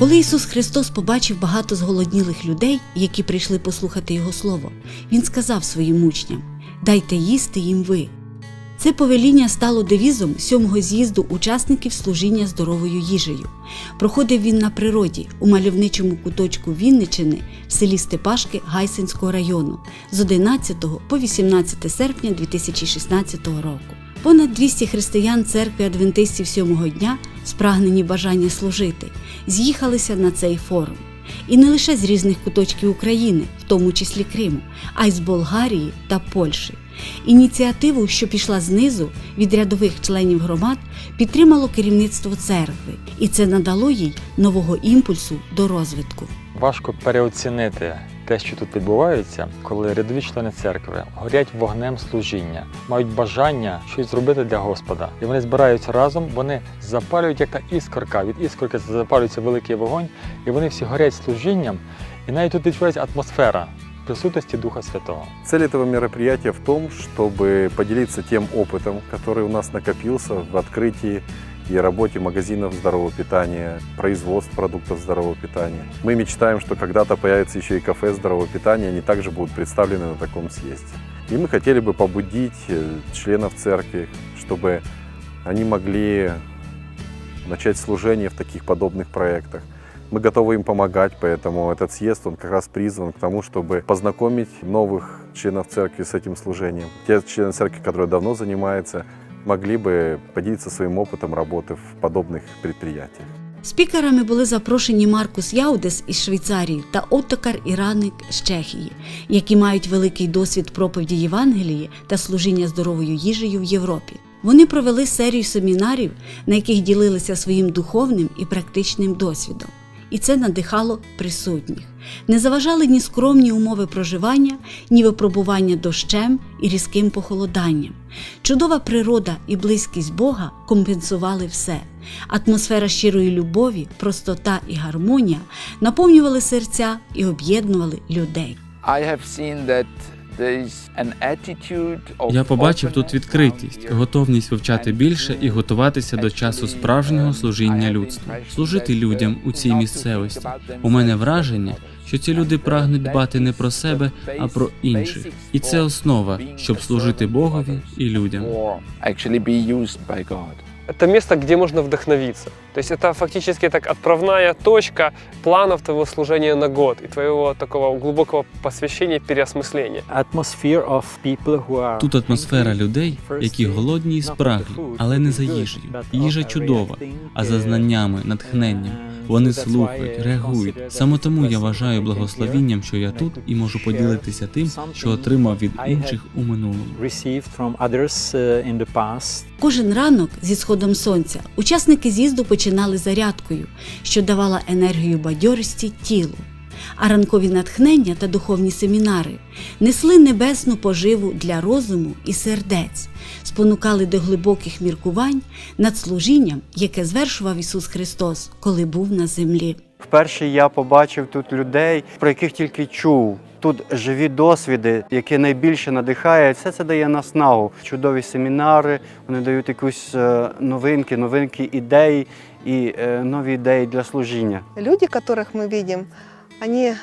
Коли Ісус Христос побачив багато зголоднілих людей, які прийшли послухати Його Слово, Він сказав своїм учням: Дайте їсти їм ви. Це повеління стало девізом сьомого з'їзду учасників служіння здоровою їжею. Проходив він на природі у мальовничому куточку Вінничини в селі Степашки Гайсинського району з 11 по 18 серпня 2016 року. Понад 200 християн церкви адвентистів сьомого дня, спрагнені бажання служити, з'їхалися на цей форум. І не лише з різних куточків України, в тому числі Криму, а й з Болгарії та Польщі. Ініціативу, що пішла знизу від рядових членів громад, підтримало керівництво церкви, і це надало їй нового імпульсу до розвитку. Важко переоцінити те, що тут відбувається, коли рядові члени церкви горять вогнем служіння, мають бажання щось зробити для Господа. І вони збираються разом, вони запалюють як та іскорка. Від іскорки запалюється великий вогонь, і вони всі горять служінням. І навіть тут відчувається атмосфера присутності Духа Святого. Цель этого мероприятия в том, чтобы поделиться тем опытом, который у нас накопился в открытии и работе магазинов здорового питания, производств продуктов здорового питания. Мы мечтаем, что когда-то появится еще и кафе здорового питания, они также будут представлены на таком съезде. И мы хотели бы побудить э, членов церкви, чтобы они могли начать служение в таких подобных проектах. Мы готовы им помогать, поэтому этот съезд, он как раз призван к тому, чтобы познакомить новых членов церкви с этим служением. Те члены церкви, которые давно занимаются, могли бы поделиться своим опытом работы в подобных предприятиях. Спікерами були запрошені Маркус Яудес із Швейцарії та Оттокар Іраник з Чехії, які мають великий досвід проповіді Євангелії та служіння здоровою їжею в Європі. Вони провели серію семінарів, на яких ділилися своїм духовним і практичним досвідом. І це надихало присутніх. Не заважали ні скромні умови проживання, ні випробування дощем і різким похолоданням. Чудова природа і близькість Бога компенсували все. Атмосфера щирої любові, простота і гармонія наповнювали серця і об'єднували людей. I have seen that there is an attitude of Я побачив тут відкритість, готовність вивчати більше і готуватися до часу справжнього служіння людству, служити людям у цій місцевості. У мене враження, що ці люди прагнуть дбати не про себе, а про інших. І це основа, щоб служити Богові і людям. Or actually be used by God. Это место, где можно вдохновиться. То есть это фактически так отправная точка планов твоего служения на год и твоего такого глубокого посвящения, переосмысления. atmosphere of people who are Тут атмосфера людей, які голодні і спраглі, але не за їжею. Їжа чудова, а за знаннями, натхненням. Вони слухають, реагують. Саме тому я вважаю благословінням, що я тут і можу поділитися тим, що отримав від інших у минулому. received from others uh, in the past. Кожен ранок зі сходом сонця учасники з'їзду починали зарядкою, що давала енергію бадьорості тілу. А ранкові натхнення та духовні семінари несли небесну поживу для розуму і сердець, спонукали до глибоких міркувань над служінням, яке звершував Ісус Христос, коли був на землі. Вперше я побачив тут людей, про яких тільки чув. Тут живі досвіди, які найбільше надихають. Все це дає наснагу. Чудові семінари, вони дають якусь е, новинки, новинки ідей і е, нові ідеї для служіння. люди, которых мы видим, они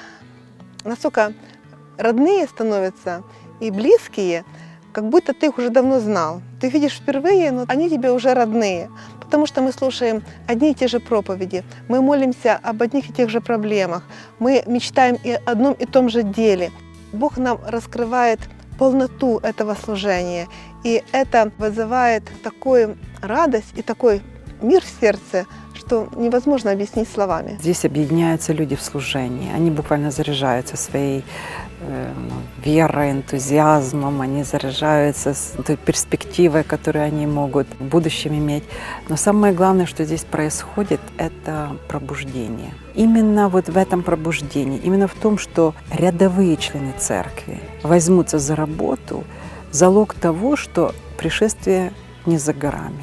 настолько родные становятся и близкие, как будто ты их уже давно знал. Ты видишь впервые, но они тебе уже родные, потому что мы слушаем одни и те же проповеди, мы молимся об одних и тех же проблемах, мы мечтаем и о одном и том же деле. Бог нам раскрывает полноту этого служения, и это вызывает такую радость и такой мир в сердце, что невозможно объяснить словами. Здесь объединяются люди в служении. Они буквально заряжаются своей э, ну, верой, энтузиазмом, они заряжаются с той перспективой, которую они могут в будущем иметь. Но самое главное, что здесь происходит, это пробуждение. Именно вот в этом пробуждении, именно в том, что рядовые члены церкви возьмутся за работу, залог того, что пришествие не за горами.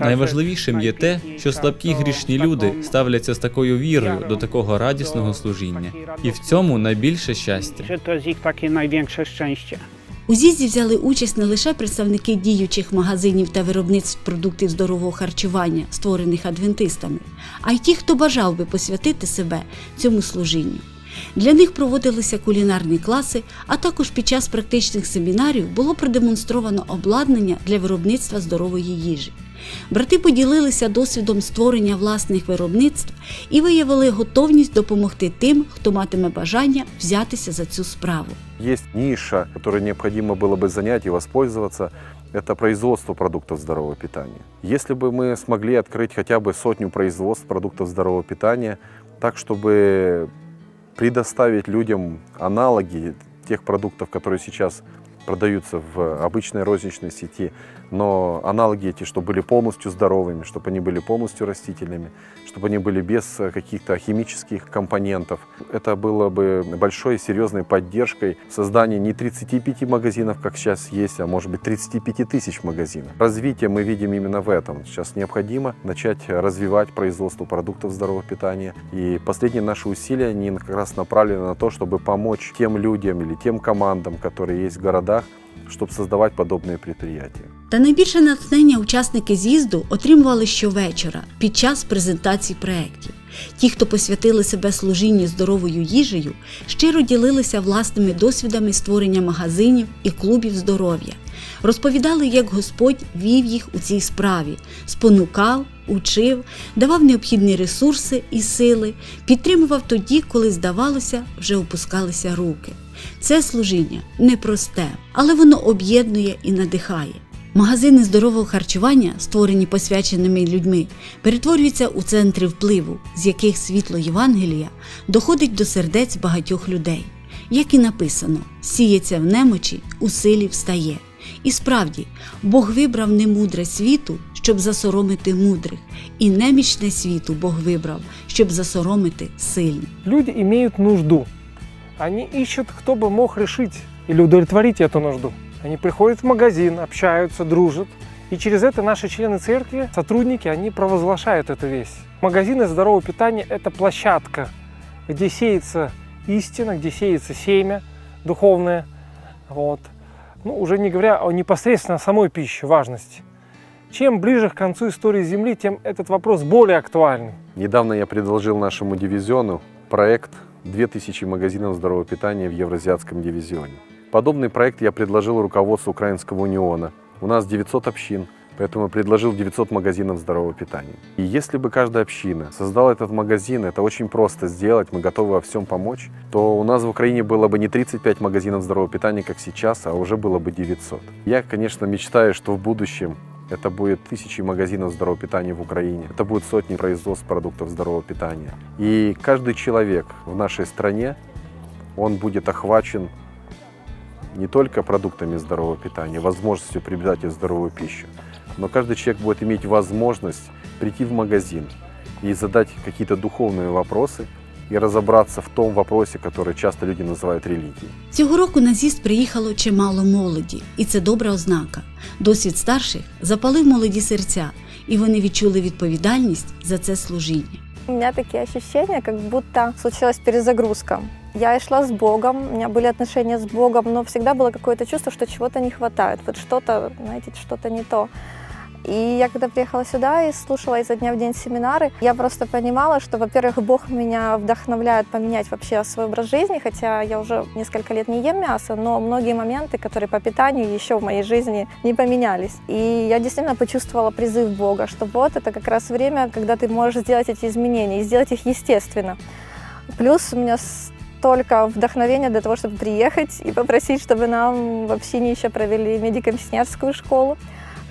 Найважливішим є те, що слабкі грішні люди ставляться з такою вірою до такого радісного служіння, і в цьому найбільше щастя. jest ich takie największe szczęście. У з'їзді взяли участь не лише представники діючих магазинів та виробництв продуктів здорового харчування, створених адвентистами, а й ті, хто бажав би посвятити себе цьому служінню. Для них проводилися кулінарні класи, а також під час практичних семінарів було продемонстровано обладнання для виробництва здорової їжі. Брати поділилися досвідом створення власних виробництв і виявили готовність допомогти тим, хто матиме бажання взятися за цю справу. Есть ниша, которой необходимо было бы занять и воспользоваться. Это производство продуктов здорового питания. Если бы мы смогли открыть хотя бы сотню производств продуктов здорового питания, так чтобы предоставить людям аналоги тех продуктов, которые сейчас продаются в обычной розничной сети, но аналоги эти, чтобы были полностью здоровыми, чтобы они были полностью растительными, чтобы они были без э, каких-то химических компонентов. Это было бы большой серьезной поддержкой в создании не 35 магазинов, как сейчас есть, а может быть 35 тысяч магазинов. Развитие мы видим именно в этом. Сейчас необходимо начать развивать производство продуктов здорового питания. И последние наши усилия, они как раз направлены на то, чтобы помочь тем людям или тем командам, которые есть в городах, чтобы создавать подобные предприятия. Та найбільше натхнення учасники з'їзду отримували щовечора під час презентацій проєктів. Ті, хто посвятили себе служінню здоровою їжею, щиро ділилися власними досвідами створення магазинів і клубів здоров'я. Розповідали, як Господь вів їх у цій справі, спонукав, учив, давав необхідні ресурси і сили, підтримував тоді, коли, здавалося, вже опускалися руки. Це служіння непросте, але воно об'єднує і надихає. Магазини здорового харчування, створені посвяченими людьми, перетворюються у центри впливу, з яких світло Євангелія доходить до сердець багатьох людей. Як і написано, сіється в немочі, у силі встає. І справді, Бог вибрав немудре світу, щоб засоромити мудрих, і немічне світу Бог вибрав, щоб засоромити сильних. Люди имеют нужду. Они ищут, кто бы мог решить или удовлетворить эту нужду. Они приходят в магазин, общаются, дружат. И через это наши члены церкви, сотрудники, они провозглашают эту весть. Магазины здорового питания – это площадка, где сеется истина, где сеется семя духовное. Вот. Ну, уже не говоря о непосредственно самой пище, важности. Чем ближе к концу истории Земли, тем этот вопрос более актуальный. Недавно я предложил нашему дивизиону проект 2000 магазинов здорового питания в Евразиатском дивизионе. Подобный проект я предложил руководству Украинского униона. У нас 900 общин, поэтому я предложил 900 магазинов здорового питания. И если бы каждая община создала этот магазин, это очень просто сделать, мы готовы во всем помочь, то у нас в Украине было бы не 35 магазинов здорового питания, как сейчас, а уже было бы 900. Я, конечно, мечтаю, что в будущем это будет тысячи магазинов здорового питания в Украине. Это будет сотни производств продуктов здорового питания. И каждый человек в нашей стране, он будет охвачен не только продуктами здорового питания, возможностью приобретать здоровую пищу, но каждый человек будет иметь возможность прийти в магазин и задать какие-то духовные вопросы и разобраться в том вопросе, который часто люди называют религией. Цього року на з'їзд приїхало чимало молоді, і це добра ознака. Досвід старших запалив молоді серця, і вони відчули відповідальність за це служіння. У меня такие ощущения, как будто случилась перезагрузка. Я шла с Богом, у меня были отношения с Богом, но всегда было какое-то чувство, что чего-то не хватает, вот что-то, знаете, что-то не то. И я когда приехала сюда и слушала изо дня в день семинары, я просто понимала, что, во-первых, Бог меня вдохновляет поменять вообще свой образ жизни, хотя я уже несколько лет не ем мясо, но многие моменты, которые по питанию еще в моей жизни не поменялись. И я действительно почувствовала призыв Бога, что вот это как раз время, когда ты можешь сделать эти изменения и сделать их естественно. Плюс у меня столько вдохновение для того, чтобы приехать и попросить, чтобы нам в общине еще провели медико-миссионерскую школу,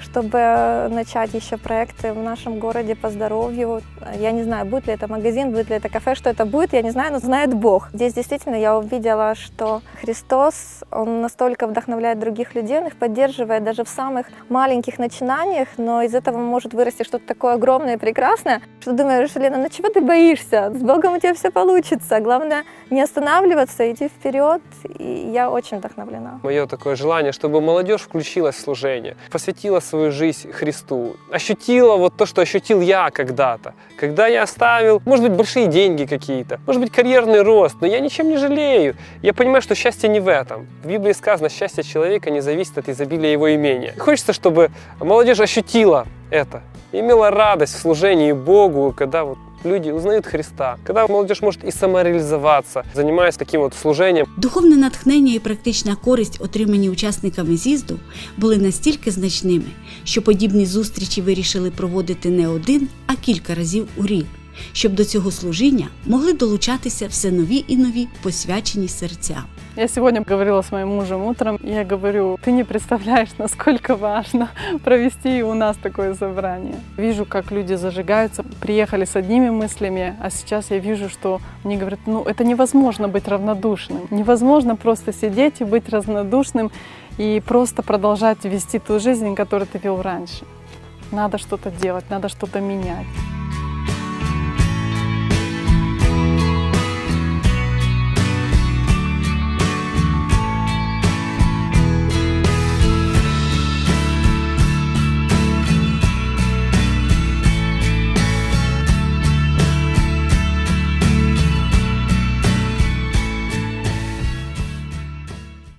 чтобы начать еще проекты в нашем городе по здоровью. Я не знаю, будет ли это магазин, будет ли это кафе, что это будет, я не знаю, но знает Бог. Здесь действительно я увидела, что Христос, Он настолько вдохновляет других людей, Он их поддерживает даже в самых маленьких начинаниях, но из этого может вырасти что-то такое огромное и прекрасное, что думаешь, Лена, ну чего ты боишься? С Богом у тебя все получится. Главное не останавливаться, идти вперед. И я очень вдохновлена. Мое такое желание, чтобы молодежь включилась в служение, посвятила свою свою жизнь Христу, ощутила вот то, что ощутил я когда-то. Когда я оставил, может быть, большие деньги какие-то, может быть, карьерный рост, но я ничем не жалею. Я понимаю, что счастье не в этом. В Библии сказано, счастье человека не зависит от изобилия его имения. И хочется, чтобы молодежь ощутила это, имела радость в служении Богу, когда вот люди узнают Христа, когда молодежь может и самореализоваться, занимаясь таким вот служением. Духовне натхнення і практична користь, отримані учасниками з'їзду, були настільки значними, що подібні зустрічі вирішили проводити не один, а кілька разів у рік, щоб до цього служіння могли долучатися все нові і нові посвячені серця. Я сегодня говорила с моим мужем утром, и я говорю, ты не представляешь, насколько важно провести у нас такое собрание. Вижу, как люди зажигаются, приехали с одними мыслями, а сейчас я вижу, что они говорят, ну это невозможно быть равнодушным, невозможно просто сидеть и быть равнодушным и просто продолжать вести ту жизнь, которую ты вел раньше. Надо что-то делать, надо что-то менять.